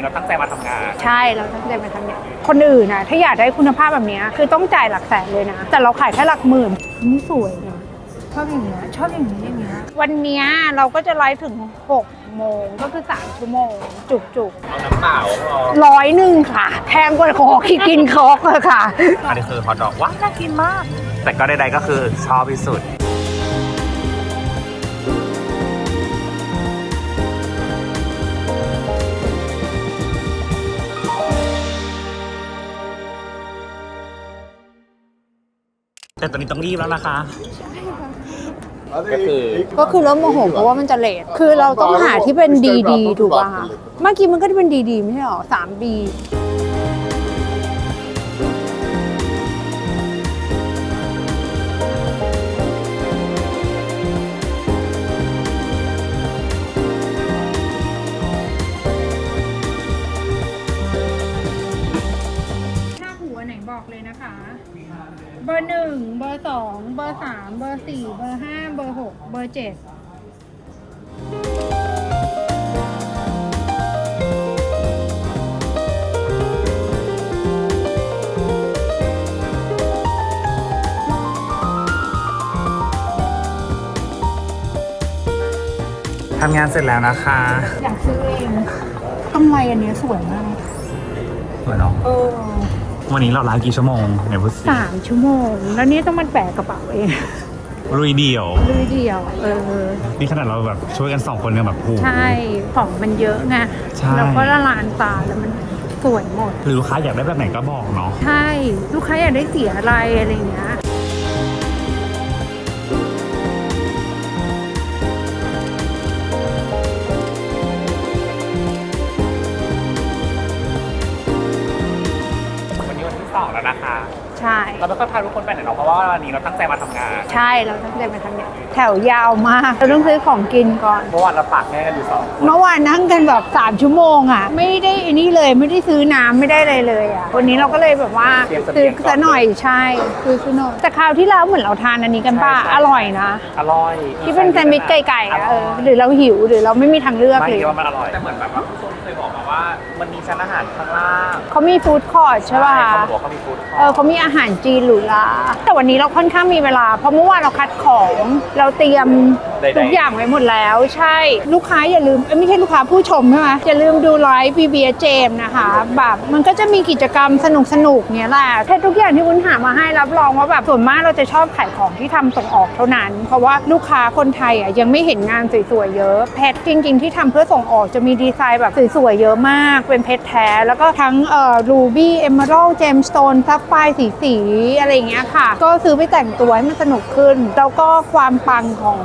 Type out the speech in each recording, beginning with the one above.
นี้เราตั้งใจมาทำงาน ใช่เราตั้งใจมาทำเนี่ยคนอื่นนะถ้าอยากได้คุณภาพแบบเนี้ยคือต้องจ่ายหลักแสนเลยนะ แต่เราขายแค่หลักหมื่นนี่สวยนะชอบอย่างเงี้ยชอบอย่างนี้อย่างเงี้ยวันเนี้ยเราก็จะไลฟ์ถึง6โมงก็คือ3ชั่วโมง จุกจุกเอาน้ำเปล่าพอๆร้อยหนึ่งค่ะแพงกว่าคอคิดกินคอกเลยค่ะ อันนี้คือฮอทดอกว้าวน่ากินมาก แต่ก็ใดๆก็คือชอบที่สุด แต่ตอนนี้ต้องรีบแล้วนะคะก็คือก็คือเริ่มโมโหเพราะว่ามันจะเลทคือเราต้องหาที่เป็นดีๆถูกป่ะคะเมื่อกี้มันก็จะเป็นดีๆไม่ใช่หรอสามบี บอร์หนึ่งเบอร์สองเบอร์สามเบอร์สี่เบอร์ห้าเบอร์หกเบอร์เจ็ดทำงานเสร็จแล้วนะคะอยากซื้อเองกำไรอันเนี้ยสวยมาก สวยเนาะ เออ วันนี้เราไลฟ์กี่ชั่วโมงไหนพูดสิสามชั่วโมง แล้วนี่ต้องมันแบกกระเป๋าเองลุยเดี่ยว ลุยเดียว เออ นี่ขนาดเราแบบช่วยกันสองคนกันแบบโอ้โห ใช่ของมันเยอะไงใช่ แล้วก็ละลานตาแล้วมันสวยหมด หรือลูกค้าอยากได้แบบไหนก็บอกเนาะ ใช่ ลูกค้าอยากได้สีอะไรอะไรอย่างเงี้ย แล้วนะคะ ใช่ เราไม่ค่อยพาทุกคนไปไหนเนาะเพราะว่าวันนี้เราตั้งใจมาทำงานใช่เราตั้งใจมาทำเนี่ยแถวยาวมาก เราต้องซื้อของกินก่อน เมื่อวานเราปากแน่กันอยู่สองคนเมื่อวานนั่งกันแบบ3ชั่วโมงอะ ไม่ได้อันนี้เลยไม่ได้ซื้อน้ำไม่ได้อะไรเลยอะวันนี้เราก็เลยแบบว่าซื้อซะหน่อยใช่ซื้อซะหน่อยแต่คราวที่แล้วเหมือนเราทานอันนี้กันป้าอร่อยนะ อร่อยที่เป็นแซนด์วิชไก่ๆอะเออหรือเราหิวหรือเราไม่มีทางเลือกไม่เลยคิดว่ามันอร่อยแต่เหมือนแบบว่าทุกคนเคยบอกมาว่า มันมีชั้นอาหารข้างล่างเขามีฟู้ดคอร์ทใช่ป่ะ เขาบอกว่าเขามีฟู้ดคเอออร์ทเขามีอาาหารจีนหรูหราแต่วันนี้เราค่อนข้างมีเวลา เพราะเมื่อวานเราคัดของ เราเตรียม ทุกอย่างไว้หมดแล้วใช่ลูกค้าอย่าลืมเอ้ยไม่ใช่ลูกค้าผู้ชมใช่ไหมอย่าลืมดูไลฟ์บีเบียเจมนะคะแบบมันก็จะมีกิจกรรมสนุกสนุกๆเนี้ยแหละแค่ทุกอย่างที่วุ้นหามาให้รับรองว่าแบบส่วนมากเราจะชอบขายของที่ทำส่งออกเท่านั้น เพราะว่าลูกค้าคนไทยอะยังไม่เห็นงานสวยๆเยอะเพชรจริง ๆ ที่ทำเพื่อส่งออกจะมีดีไซน์แบบสวยๆเยอะมาก เป็นเพชรแท้ แล้วก็ทั้งเอ่อรูบี้เอมเมอรัลเจมสโตนซับไฟสีสีๆอะไรอย่างเงี้ยค่ะ ก็ซื้อไปแต่งตัวให้มันสนุกขึ้น แล้วก็ความปังของ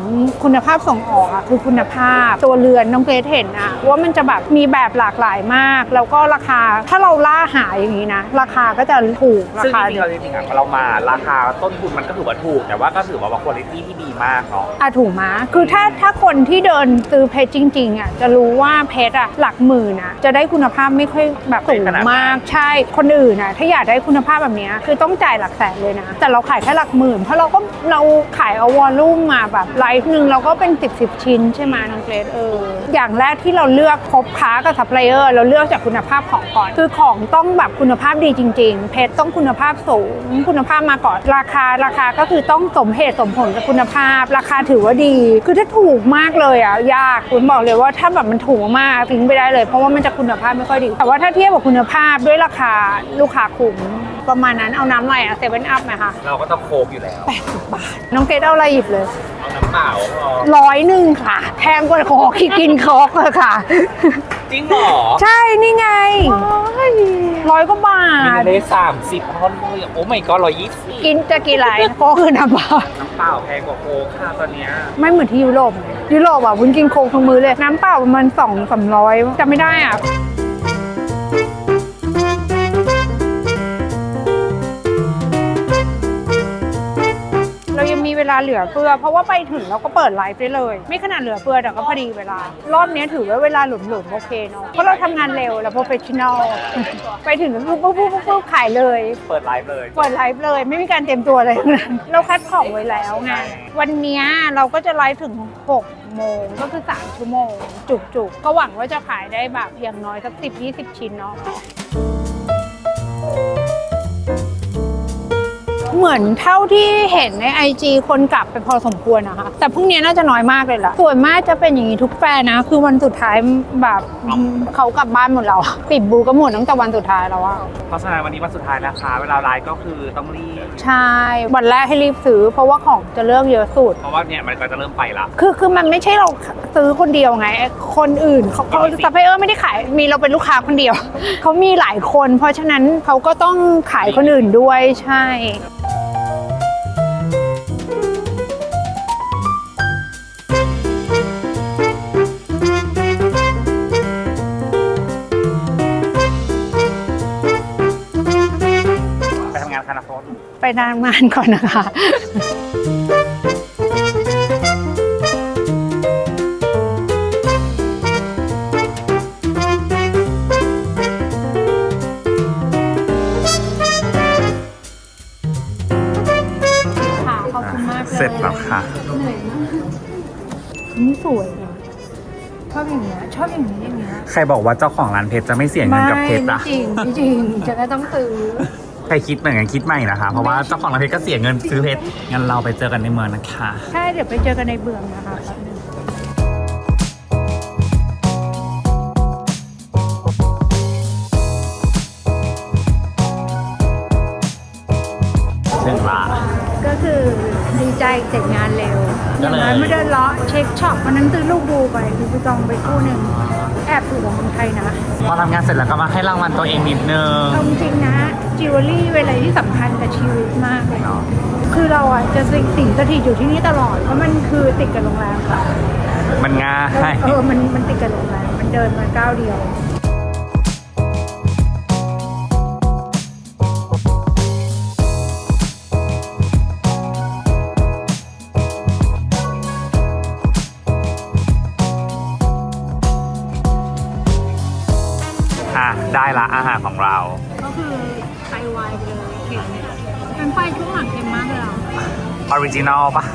คุณภาพส่งออกอะคือคุณภาพ ตัวเรือนน้องเกรทเห็นอะว่ามันจะแบบมีแบบหลากหลายมาก แล้วก็ราคาถ้าเราล่าหาอย่างนี้นะ ราคาก็จะถูกราซึ่งคาจริงๆเราจริงๆอะเรามาราคาต้นทุนมันก็ถือว่าถูก แต่ว่าก็ถือว่าว่าคุณภาพที่ดีมากเนาะ อะถูกมาคือถ้าถ้าคนที่เดินซื้อเพชรจริงๆอะจะรู้ว่าเพชรอะหลักหมื่นอะจะได้คุณภาพไม่ค่อยแบบสูงมากใช่คนอื่นอะถ้าอยากได้คุณภาพแบบเนี้ยคือต้องจ่ายหลักแสนเลยนะ แต่เราขายแค่หลักหมื่น เพราะเราก็เราขายเอาวอลลุ่มมาแบบไลฟ์หนึ่งเราก็เป็น 10บสชิ้นใช่ไหมน้องเกรดเอออย่างแรกที่เราเลือกคบค้ากับซัพพลายเออร์เราเลือกจากคุณภาพของก่อน คือของต้องแบบคุณภาพดีจริง ๆ เพชรต้องคุณภาพสูง คุณภาพมาก่อนราคาราคาก็คือต้องสมเหตุสมผลกับคุณภาพ ราคาถือว่าดี คือถ้าถูกมากเลยอะยากคุณบอกเลยว่าถ้าแบบมันถูกมากทิ้งไปได้เลย เพราะว่ามันจะคุณภาพไม่ค่อยดี แต่ว่าถ้าเทียบกับคุณภาพด้วยราคาลูกค้าคุ้ม ประมาณนั้นเอาน้ำอะไรอะเซเว่นอัพไหมคะเราก็ต้องโคกอยู่แล้ว80บาท น้องเกรดเอาอะไรหยิบเลยเอาน้ำเปล่าพอร้อยหนึ่งค่ะแพงกว่าคอคิดกินคอกเลยค่ะ จริงเหรอใช่นี่ไงร้อยกว่าบามีท เลยสามสิบฮอนเลยโอ้ไม่ก็ร้อยยี่สิบกินจะกี่ไหลก็คือน้ำเปล่าน้ำเปล่าแพงกว่าโคกค่ะตอนเนี้ยไม่เหมือนที่ยุโรปไงยุโรปอะวุ้นกินโค้กทุกมื้อเลย น้ำเปล่าประมาณสองสามร้อยจำไม่ได้อะ เวลาเหลือเฟือ เพราะว่าไปถึงเราก็เปิดไลฟ์ได้เลย ไม่ขนาดเหลือเฟือแต่ก็พอดีเวลา รอบนี้ถือว่าเวลาหลุมๆโอเคเนาะเพราะเราทำงานเร็วและโปรเฟชชั่นอลไปถึงปุ๊บปุ๊บปุ๊บปุ๊บปุ๊บขายเลย เปิดไลฟ์เลย เปิดไลฟ์เลยไม่มีการเตรียมตัวอะไรทั้งนั้นเราคัดของไว้แล้วไงวันนี้เราก็จะไลฟ์ถึง6โมงก็คือ 3 ชั่วโมง จุกๆ ก็หวังว่าจะขายได้แบบอย่างน้อยสัก 10-20 ชิ้นเนาะ เหมือนเท่าที่เห็นใน IG คนกลับไปพอสมควรนะคะ แต่พรุ่งนี้น่าจะน้อยมากเลยล่ะ ส่วนมากจะเป็นอย่างนี้ทุกแฟนนะ คือวันสุดท้ายแบบเขากลับบ้านหมดแล้วอะปิดบูก็หมดตั้งแต่วันสุดท้ายแล้วอะเพราะฉะนั้นวันนี้วันสุดท้ายนะคะเวลาไลฟ์ก็คือต้องรีบ ใช่ วันแรกให้รีบซื้อ เพราะว่าของจะเลือกเยอะสุด เพราะว่าเนี่ยมันก็จะเริ่มไปละ คือคือมันไม่ใช่เราซื้อคนเดียวไง คนอื่นเขาเขาซัพพลายเออร์ไม่ได้ขาย มีเราเป็นลูกค้าคนเดียว เขามีหลายคน เพราะฉะนั้นเขาก็ต้องขายคนอื่นด้วยใช่ ไปนานงานก่อนนะคะค่ะขอบคุณมากเลยเสร็จแล้วค่ะเหนื่อยมากนี่สวยนะชอบอย่างเงี้ยชอบอย่างนี้อย่างเงี้ยใครบอกว่าเจ้าของร้านเพชรจะไม่เสียเงินกับเพชรไม่อะจริงไม่จริงจะก็ต้องซื้อ ใครคิดเหมือนกันคิดใหม่นะคะ เพราะว่าเจ้าของร้านเพชรก็เสียเงินซื้อเพชรงั้นเราไปเจอกันในเมืองนะคะ ใช่เดี๋ยวไปเจอกันในเบืองนะคะแป๊บนึงถึงละก็คือดีใจเสร็จงานเร็วอก็ย่างเลยน้อยไม่เดินเลาะเช็คช็อปวันนั้นซื้อลูกบูไปดูไปจองไปคู่หนึ่งแอบถูกกว่าเมืองไทยนะพอทำงานเสร็จแล้วก็มาให้รางวัลตัวเองนิดนึง เอาจริงๆนะ จิวเวลรี่เป็นอะไรที่สำคัญกับชีวิตมากเลยเนาะคือเราอะจะสิงสิงสถิตอยู่ที่นี่ตลอดเพราะมันคือติดกับโรงแรมค่ะ มันง่ายเออมันมันติดกับโรงแรมมันเดินมาก้าวเดียวอะได้ละอาหารของเรา ก็คือ ไตวายไปเลยเค็มเป็นไฟช่วงหลังเค็มมากเลยอะออริจินอลปะ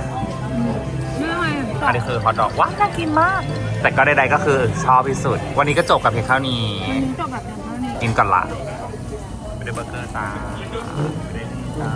ไม่ไหวอันนี้คือฮอทดอกว้าน่ากินมาก แต่ก็ใดๆก็คือชอบที่สุด วันนี้ก็จบกับเพียงเท่านี้ วันนี้จบแบบนั้นเท่านี้กินก่อนละไม่ได้เบอร์เกอร์จ้าไม่ได้จ้า